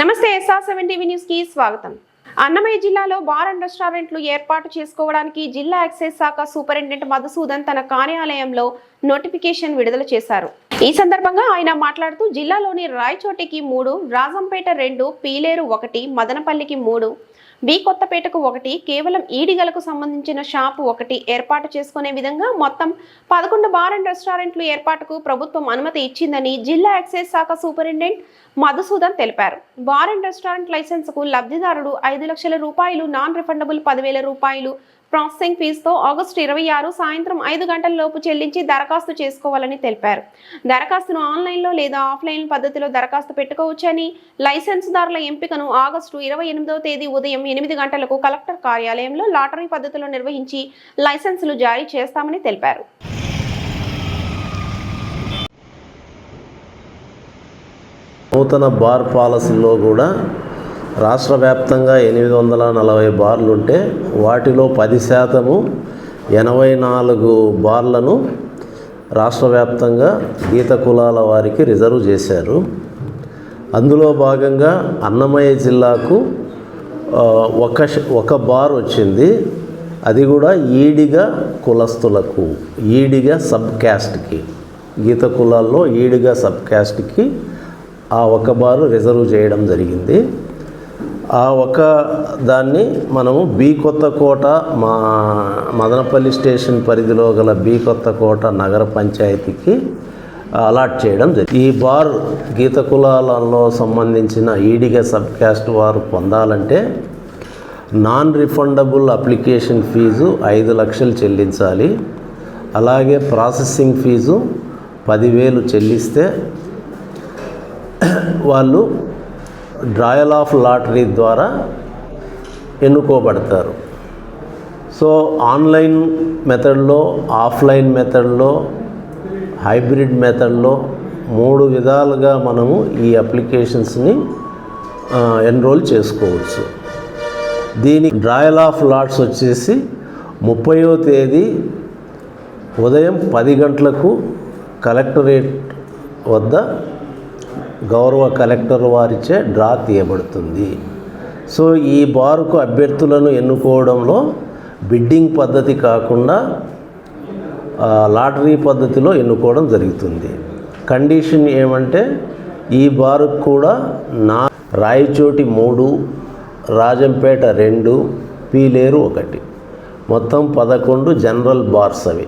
నమస్తే SR seven TV న్యూస్కి స్వాగతం. అన్నమయ్య జిల్లాలో బార్ అండ్ రెస్టారెంట్లు ఏర్పాటు చేసుకోవడానికి జిల్లా ఎక్సైజ్ శాఖ సూపరింటెండెంట్ మధుసూదన్ తన కార్యాలయంలో నోటిఫికేషన్ విడుదల చేశారు. ఈ సందర్భంగా ఆయన మాట్లాడుతూ జిల్లాలోని రాయచోటికి మూడు రాజంపేట రెండు పీలేరు ఒకటి మదనపల్లికి మూడు బి కొత్తపేటకు ఒకటి కేవలం ఈడిగలకు సంబంధించిన షాపు ఒకటి ఏర్పాటు చేసుకునే విధంగా మొత్తం పదకొండు బార్ అండ్ రెస్టారెంట్లు ఏర్పాటుకు ప్రభుత్వం అనుమతి ఇచ్చిందని జిల్లా ఎక్సైజ్ శాఖ సూపరింటెండెంట్ మధుసూదన్ తెలిపారు. బార్ అండ్ రెస్టారెంట్ లైసెన్సుకు లబ్ధిదారుడు ఐదు లక్షల రూపాయలు నాన్ రిఫండబుల్ పదివేల రూపాయలు ప్రాసెసింగ్ ఫీజుతో ఆగస్టు ఇరవై ఆరు సాయంత్రం ఐదు గంటల లోపు చెల్లించి దరఖాస్తు చేసుకోవాలని తెలిపారు. దరఖాస్తును ఆన్లైన్లో లేదా ఆఫ్లైన్ పద్ధతిలో దరఖాస్తు పెట్టుకోవచ్చని లైసెన్సుదారుల ఎంపికను ఆగస్టు ఇరవై ఎనిమిదవ తేదీ ఉదయం ఎనిమిది గంటలకు కలెక్టర్ కార్యాలయంలో లాటరీ పద్ధతిలో నిర్వహించి లైసెన్సులు జారీ చేస్తామని తెలిపారు. నూతన బార్ పాలసీలో కూడా రాష్ట్ర వ్యాప్తంగా ఎనిమిది వందల నలభై బార్లు ఉంటే వాటిలో పది శాతము ఎనభై నాలుగు బార్లను రాష్ట్ర వ్యాప్తంగా గీత కులాల వారికి రిజర్వ్ చేశారు. అందులో భాగంగా అన్నమయ్య జిల్లాకు ఒక ఒక బార్ వచ్చింది. అది కూడా ఈడిగా కులస్తులకు ఈడిగా సబ్ క్యాస్ట్కి గీత కులాల్లో ఈడిగా సబ్ క్యాస్ట్కి ఆ ఒక బారు రిజర్వ్ చేయడం జరిగింది. ఆ ఒక దాన్ని మనము బి కొత్తకోట మా మదనపల్లి స్టేషన్ పరిధిలో గల బి కొత్తకోట నగర పంచాయతీకి అలాట్ చేయడం జరిగింది. ఈ బార్ గీత కులాలలో సంబంధించిన ఈడిగా సబ్ క్యాస్ట్ వారు పొందాలంటే నాన్ రిఫండబుల్ అప్లికేషన్ ఫీజు ఐదు లక్షలు చెల్లించాలి. అలాగే ప్రాసెసింగ్ ఫీజు పదివేలు చెల్లిస్తే వాళ్ళు డ్రాయల్ ఆఫ్ లాటరీ ద్వారా ఎన్నుకోబడతారు. సో ఆన్లైన్ మెథడ్లో ఆఫ్లైన్ మెథడ్లో హైబ్రిడ్ మెథడ్లో మూడు విధాలుగా మనము ఈ అప్లికేషన్స్ని ఎన్రోల్ చేసుకోవచ్చు. దీని డ్రాయల్ ఆఫ్ లాట్స్ వచ్చేసి ముప్పయో తేదీ ఉదయం పది గంటలకు కలెక్టరేట్ వద్ద గౌరవ కలెక్టర్ వారిచే డ్రా తీయబడుతుంది. సో ఈ బారుకు అభ్యర్థులను ఎన్నుకోవడంలో బిడ్డింగ్ పద్ధతి కాకుండా లాటరీ పద్ధతిలో ఎన్నుకోవడం జరుగుతుంది. కండిషన్ ఏమంటే ఈ బారుకు కూడా నా రాయచోటి మూడు రాజంపేట రెండు పీలేరు ఒకటి. మొత్తం పదకొండు జనరల్ బార్స్ అవి.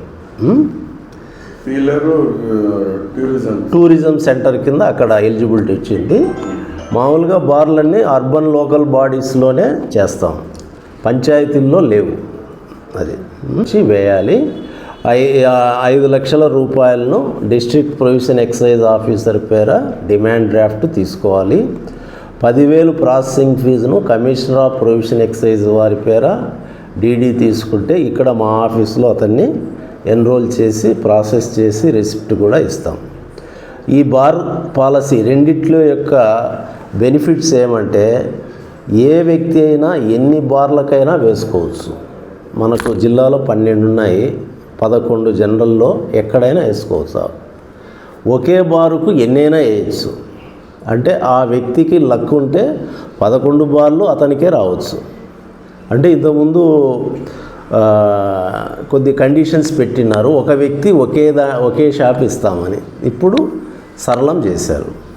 టూరిజం. సెంటర్ కింద అక్కడ ఎలిజిబిలిటీ వచ్చింది. మామూలుగా బార్లన్నీ అర్బన్ లోకల్ బాడీస్లోనే చేస్తాం. పంచాయతీల్లో లేవు. అది. వేయాలి. ఐదు లక్షల రూపాయలను డిస్ట్రిక్ట్ ప్రొవిషన్ ఎక్సైజ్ ఆఫీసర్ పేర డిమాండ్ డ్రాఫ్ట్ తీసుకోవాలి. పదివేలు ప్రాసెసింగ్ ఫీజును కమిషనర్ ఆఫ్ ప్రొవిషన్ ఎక్సైజ్ వారి పేర డీడీ తీసుకుంటే ఇక్కడ మా ఆఫీస్లో అతన్ని ఎన్రోల్ చేసి ప్రాసెస్ చేసి రెసిప్ట్ కూడా ఇస్తాం. ఈ బార్ పాలసీ రెండిట్లో యొక్క బెనిఫిట్స్ ఏమంటే ఏ వ్యక్తి అయినా ఎన్ని బార్లకైనా వేసుకోవచ్చు. మనకు జిల్లాలో పన్నెండు ఉన్నాయి. పదకొండు జనరల్లో ఎక్కడైనా వేసుకోవచ్చు ఒకే బారుకు ఎన్నైనా వేయచ్చు. అంటే ఆ వ్యక్తికి లక్ ఉంటే పదకొండు బార్లు అతనికే రావచ్చు. అంటే ఇంతకుముందు కొద్ది కండిషన్స్ పెట్టినారు. ఒక వ్యక్తి ఒకే దా ఒకే షాప్ ఇస్తామని. ఇప్పుడు సరళం చేశారు.